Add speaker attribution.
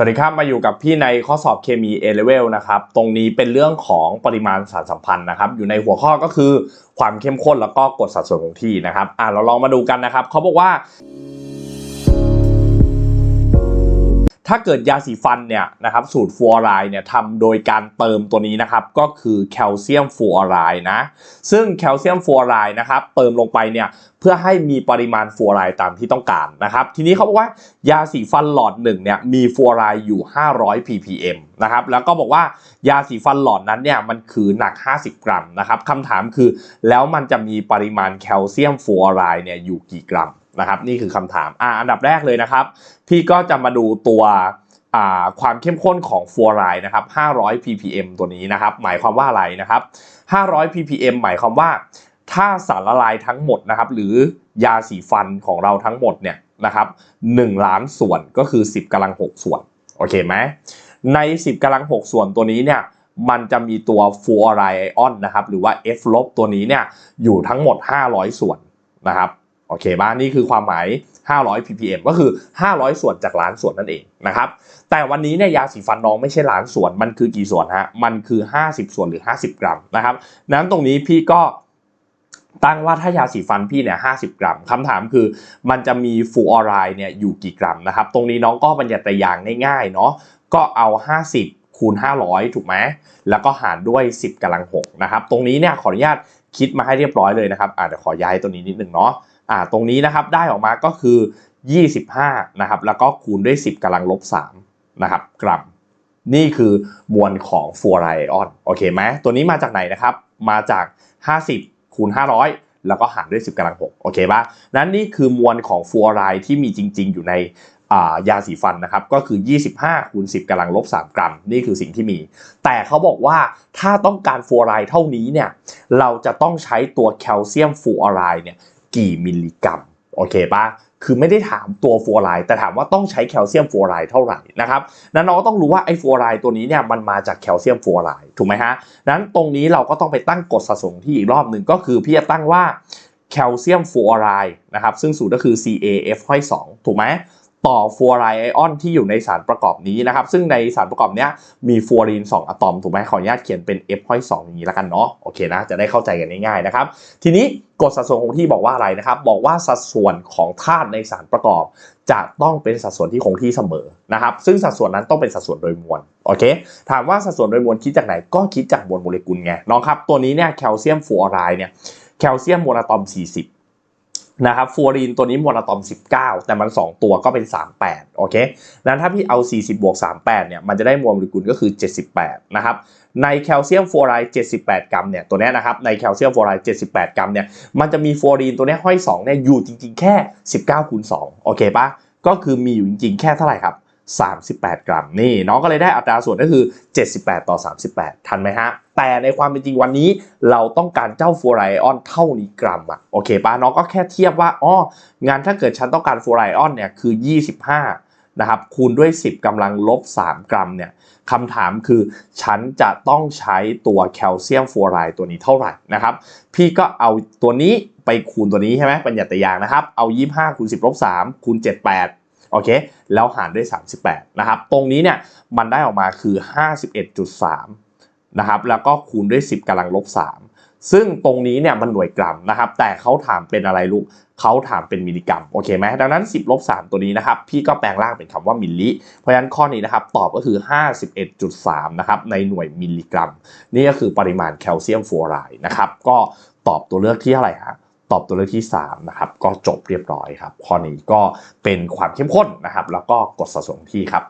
Speaker 1: สวัสดีครับมาอยู่กับพี่ในข้อสอบเคมี A level นะครับตรงนี้เป็นเรื่องของปริมาณสารสัมพันธ์นะครับ อยู่ในหัวข้อก็คือความเข้มข้นแล้วก็กฎสัดส่วนคงที่นะครับอ่าเราลองมาดูกันนะครับเขาบอกว่า ถ้าเกิดยาสีฟันเนี่ยนะครับสูตรฟลูออไรด์เนี่ยทำโดยการเติมตัวนี้นะครับก็คือแคลเซียมฟลูออไรด์นะซึ่งแคลเซียมฟลูออไรด์นะครับเติมลงไปเนี่ยเพื่อให้มีปริมาณฟลูออไรด์ตามที่ต้องการนะครับทีนี้เขาบอกว่ายาสีฟันหลอดหนึ่งเนี่ยมีฟลูออไรด์อยู่ 500 ppm นะครับแล้วก็บอกว่ายาสีฟันหลอดนั้นเนี่ยมันคือหนัก 50 กรัมนะครับคำถามคือแล้วมันจะมีปริมาณแคลเซียมฟลูออไรด์เนี่ยอยู่กี่กรัม นะครับนี่คือคำถามอ่าอันดับแรกเลยนะครับ พี่ก็จะมาดูตัวความเข้มข้นของฟลูออไรด์นะครับ 500 ppm ตัวนี้นะครับ หมายความว่าอะไรนะครับ 500 ppm หมายความว่า ถ้าสารละลายทั้งหมดนะครับ หรือยาสีฟันของเราทั้งหมดเนี่ยนะครับ1ล้านส่วนก็คือ 10กำลัง 6 ส่วน โอเคไหม ใน 10กำลัง 6 ส่วนตัวนี้เนี่ยมันจะมีตัวฟูออไรด์ไอออนนะครับ หรือว่า F ลบตัวนี้เนี่ยอยู่ทั้งหมด 500 ส่วนนะครับ โอเคบ้านี่คือความหมาย 500 ppm ก็คือ 500 ส่วนจากล้านส่วนนั่นเองนะครับ แต่วันนี้เนี่ยยาสีฟันน้องไม่ใช่ล้านส่วน มันคือกี่ส่วนฮะ มันคือ 50 ส่วนหรือ 50 กรัมนะครับนั้นตรงนี้พี่ก็ตั้งว่าถ้ายาสีฟันพี่เนี่ย50กรัมคำถามคือ มันจะมีฟูออไรด์เนี่ยอยู่กี่กรัมนะครับ ตรงนี้น้องก็บรรยัติอย่างง่ายๆเนาะ ก็เอา 50 คูณ 500 ถูกไหม แล้วก็หารด้วย 10กำลัง6นะครับ ตรงนี้เนี่ยขออนุญาตคิดมาให้เรียบร้อยเลยนะครับอ่าเดี๋ยวขอย้ายตัวนี้นิดนึงเนาะ อ่าตรงนี้นะครับได้ออกมาก็คือ 25นะครับแล้วก็คูณด้วย 10กำลังลบ3นะครับกรัม นี่คือมวลของฟลูออไรออนโอเคไหมตัวนี้มาจากไหนนะครับ มาจาก 50คูณ500 แล้วก็หารด้วย 10กำลัง6โอเคปะนั้นนี่คือมวลของฟลูออไรด์ที่มีจริง ๆ อยู่ในยาสีฟันนะครับก็คือ 25คูณ10กำลังลบ3กรัม นี่คือสิ่งที่มี แต่เขาบอกว่าถ้าต้องการฟลูออไรด์เท่านี้เนี่ยเราจะต้องใช้ตัวแคลเซียมฟลูออไรด์เนี่ย กี่มิลลิกรัมโอเคปะคือไม่ได้ถามตัวฟลูอไรด์แต่ถามว่าต้องใช้แคลเซียมฟลูอไรด์เท่าไหร่นะครับนั้นเราก็ต้องรู้ว่าไอ้ฟลูอไรด์ตัวนี้เนี่ยมันมาจากแคลเซียมฟลูอไรด์ถูกไหมฮะนั้นตรงนี้เราก็ต้องไปตั้งกฎสัดส่วนที่อีกรอบหนึ่งก็คือพี่จะตั้งว่าแคลเซียมฟลูอไรด์นะครับซึ่งสูตรก็คือ CaF ห้อย2ถูกไหม ต่อฟูออไรไอออนที่อยู่ในสารประกอบนี้นะครับ ซึ่งในสารประกอบนี้มีฟูออรีน 2 อะตอม ถูกไหมขออนุญาตเขียนเป็น F ห้อย2อย่างนี้แล้วกันเนาะโอเคนะ จะได้เข้าใจกันง่ายๆนะครับ ทีนี้กฎสัดส่วนคงที่บอกว่าอะไรนะครับ บอกว่าสัดส่วนของธาตุในสารประกอบ จะต้องเป็นสัดส่วนที่คงที่เสมอนะครับ ซึ่งสัดส่วนนั้นต้องเป็นสัดส่วนโดยมวลโอเค ถามว่าสัดส่วนโดยมวลคิดจากไหนก็คิดจากมวลโมเลกุลไงน้องครับตัวนี้เนี่ยแคลเซียมฟลูออไรด์เนี่ยแคลเซียมโมลอะตอม 40 นะครับฟูรีนตัวนี้มวลอะตอม 19 แต่มัน 2 ตัวก็เป็น 38 โอเคนั้นถ้าพี่เอา 40 บวก 38 เนี่ย มันจะได้มวลโมเลกุลก็คือ 78 นะครับ ในแคลเซียมฟลูออไรด์78 กรัม เนี่ย ตัวนี้นะครับ ในแคลเซียมฟลูออไรด์78 กรัม เนี่ย มันจะมีฟลูออรีนตัวนี้ห้อย 2 เนี่ย อยู่จริง ๆ แค่ 19คูณ2โอเคปะก็คือมีอยู่จริง ๆ แค่เท่าไหร่ครับ 38 กรัม นี่น้องก็เลยได้อัตราส่วนก็คือ 78 ต่อ 38 ทันไหมฮะ แต่ในความเป็นจริงวันนี้เราต้องการเจ้าฟลูอไรออนเท่านี้กรัมอะโอเคปะน้องก็แค่เทียบว่าอ๋องานถ้าเกิดฉันต้องการฟลูอไรออนเนี่ยคือ 25 นะครับ คูณด้วย 10กำลังลบ 3 กรัมเนี่ยคำถามคือฉันจะต้องใช้ตัวแคลเซียมฟลูอไรด์ตัวนี้เท่าไหร่นะครับ พี่ก็เอาตัวนี้ไปคูณตัวนี้ใช่ไหมปัญญาตยางนะครับ เอา 25คูณ10ลบ3คูณ78 โอเค แล้วหารด้วย 38 นะครับ ตรงนี้เนี่ยมันได้ออกมาคือ 51.3 นะครับ แล้วก็คูณด้วย 10กำลังลบ 3 ซึ่งตรงนี้เนี่ยมันหน่วยกรัมนะครับ แต่เขาถามเป็นอะไรลูกเขาถามเป็นมิลลิกรัม โอเคไหมดังนั้น 10ลบ3ตัวนี้นะครับ พี่ก็แปลงร่างเป็นคำว่ามิลลิ เพราะฉะนั้นข้อนี้นะครับ ตอบก็คือ 51.3 นะครับ ในหน่วยมิลลิกรัม นี่ก็คือปริมาณแคลเซียมฟลูออไรด์นะครับ ก็ตอบตัวเลือกที่เท่าไหร่ฮะ ตอบตัวเลือกที่3นะครับก็จบเรียบร้อยครับข้อนี้ก็เป็นความเข้มข้นนะครับ แล้วก็กดสัดส่วนที่ครับ